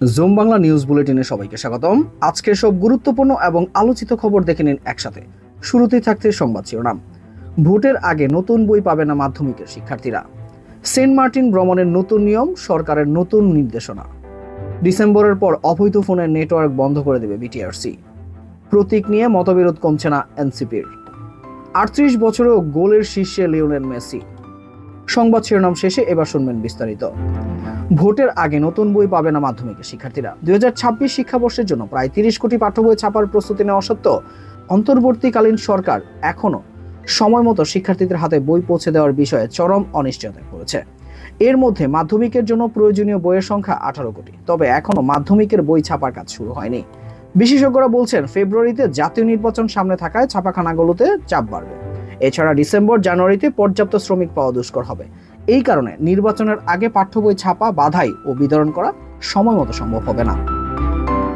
Zoom Bangla news বুলেটিনে সবাইকে স্বাগতম। আজকের সব গুরুত্বপূর্ণ এবং আলোচিত খবর দেখে নিন একসাথে। শুরুতেই থাকছে সংবাদ শিরোনাম। ভোটের আগে নতুন বই পাবে না মাধ্যমিকের শিক্ষার্থীরা। সেন্ট মার্টিন ভ্রমণের নতুন নিয়ম, সরকারের নতুন নির্দেশনা। ডিসেম্বরের পর অবৈধ ফোনের নেটওয়ার্ক বন্ধ করে দেবে বিটিআরসি। প্রতীক নিয়ে মতবিরোধ কমছে না এনসিপির। আটত্রিশ বছরেও গোলের শীর্ষে লিওনেল মেসি। সংবাদ শিরোনাম শেষে এবার শুনবেন বিস্তারিত। ভোটের আগে নতুন বই পাবে না মাধ্যমিকের শিক্ষার্থীরা। দুই হাজার ছাব্বিশ শিক্ষাবর্ষের জন্য প্রায় তিরিশ কোটি পাঠ্য বই ছাপার প্রস্তুতি নেওয়া সত্ত্বেও অন্তর্বর্তীকালীন সরকার এখনও সময় মতো শিক্ষার্থীদের হাতে বই পৌঁছে দেওয়ার বিষয়ে চরম অনিশ্চয়তায় করেছে। এর মধ্যে মাধ্যমিকের জন্য প্রয়োজনীয় বইয়ের সংখ্যা আঠারো কোটি, তবে এখনও মাধ্যমিকের বই ছাপার কাজ শুরু হয়নি। বিশেষজ্ঞরা বলছেন, ফেব্রুয়ারিতে জাতীয় নির্বাচন সামনে থাকায় ছাপাখানাগুলোতে চাপ বাড়বে। এছাড়া ডিসেম্বর জানুয়ারিতে পর্যাপ্ত শ্রমিক পাওয়া দুষ্কর হবে। এই কারণে নির্বাচনের আগে পাঠ্য বই ছাপা বাধাই ও বিতরণ করা সময় মতো সম্ভব হবে না।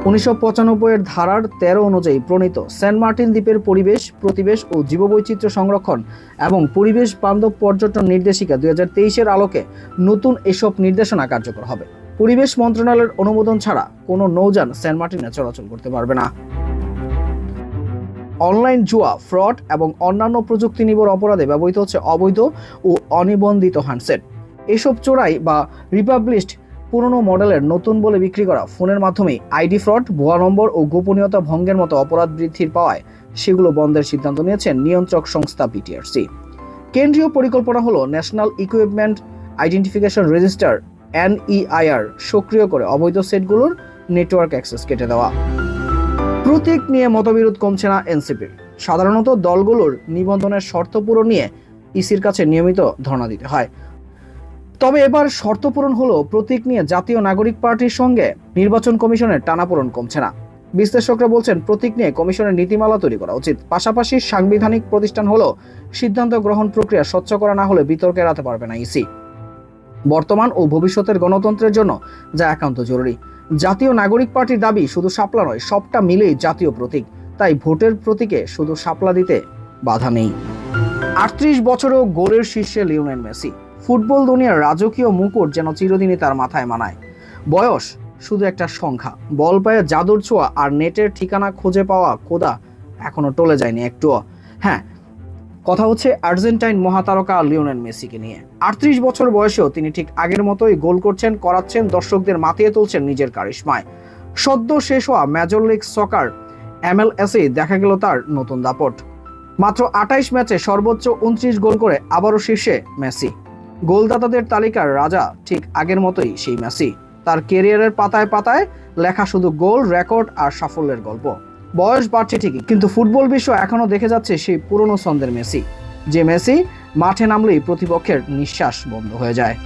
উনিশশো পঁচানব্বই এর ধারার তেরো অনুযায়ী প্রণীত সেন্ট মার্টিন দ্বীপের পরিবেশ, প্রতিবেশ ও জীববৈচিত্র্য সংরক্ষণ এবং পরিবেশ বান্ধব পর্যটন নির্দেশিকা দুই এর আলোকে নতুন এসব নির্দেশনা কার্যকর হবে। পরিবেশ মন্ত্রণালয়ের অনুমোদন ছাড়া কোনো নৌযান সেন্ট মার্টিনে চলাচল করতে পারবে না। অনলাইন জুয়া, ফ্রড এবং অন্যান্য প্রযুক্তি নিবর অপরাধে ব্যবহৃত হচ্ছে অবৈধ ও অনিবন্ধিত হ্যান্ডসেট। এসব চোরাই বা রিপাবলিশড পুরনো মডেলের নতুন বলে বিক্রি করা ফোনের মাধ্যমে আইডি ফ্রড, ভুয়া নম্বর ও গোপনীয়তা ভঙ্গের মতো অপরাধ বৃদ্ধির পাওয়ায় সেগুলো বন্ধের সিদ্ধান্ত নিয়েছেন নিয়ন্ত্রক সংস্থা বিটিআরসি। কেন্দ্রীয় পরিকল্পনা হলো national equipment identification register, NEIR, সক্রিয় করে অবৈধ সেটগুলোর নেটওয়ার্ক অ্যাক্সেস কেটে দেওয়া। প্রতীক নিয়ে মতবিরোধ কমছে না এনসিপির। সাধারণত দলগুলোর নিবন্ধনের শর্ত পূরণ নিয়ে ইসির কাছে নিয়মিত ধর্ণা দিতে হয়। তবে এবার শর্ত পূরণ হলো প্রতীক নিয়ে জাতীয় নাগরিক পার্টির সঙ্গে নির্বাচন কমিশনের টানাপোড়ন কমছে না। বিশ্লেষকরা বলছেন, প্রতীক নিয়ে কমিশনের নীতিমালা তৈরি করা উচিত। পাশাপাশি সাংবিধানিক প্রতিষ্ঠান হলো সিদ্ধান্ত গ্রহণ প্রক্রিয়া স্বচ্ছ করা না হলে বিতর্কে এড়াতে পারবে না ইসি। বর্তমান ও ভবিষ্যতের গণতন্ত্রের জন্য যা একান্ত জরুরি। জাতীয় নাগরিক পার্টির দাবি শুধু শাপলা নয়, সবটা মিলেই জাতীয় প্রতীক। তাই ভোটের প্রতীকে শুধু শাপলা দিতে বাধা নেই। আটত্রিশ বছরেও গোলের শীর্ষে লিওনেল মেসি। ফুটবল দুনিয়ার রাজকীয় মুকুট যেন চিরদিনই তার মাথায় মানায়। বয়স শুধু একটা সংখ্যা। বল পায়ে জাদুর ছোঁয়া আর নেটের ঠিকানা খুঁজে পাওয়া কোদা এখনও টলে যায়নি একটুও। হ্যাঁ কথা হচ্ছে আর্জেন্টাইন মহাতারকা লিওনেল মেসিকে নিয়ে। আটত্রিশ বছর বয়সেও তিনি ঠিক আগের মতোই গোল করছেন, করাচ্ছেন, দর্শকদের মাতিয়ে তুলছেন নিজের কারিশমায়। সদ্য শেষ হওয়া মেজর লিগ সকার এমএলএসে দেখা গেল তার নতুন দাপট। মাত্র আটাইশ ম্যাচে সর্বোচ্চ উনত্রিশ গোল করে আবারও শীর্ষে মেসি। গোলদাতাদের তালিকার রাজা ঠিক আগের মতোই সেই মেসি। তার কেরিয়ারের পাতায় পাতায় লেখা শুধু গোল, রেকর্ড আর সাফল্যের গল্প। বয়স বাড়ছে ঠিকই, কিন্তু ফুটবল বিশ্ব এখনও দেখে যাচ্ছে সেই পুরনো ছন্দের মেসি, যে মেসি মাঠে নামলেই প্রতিপক্ষের নিঃশ্বাস বন্ধ হয়ে যায়।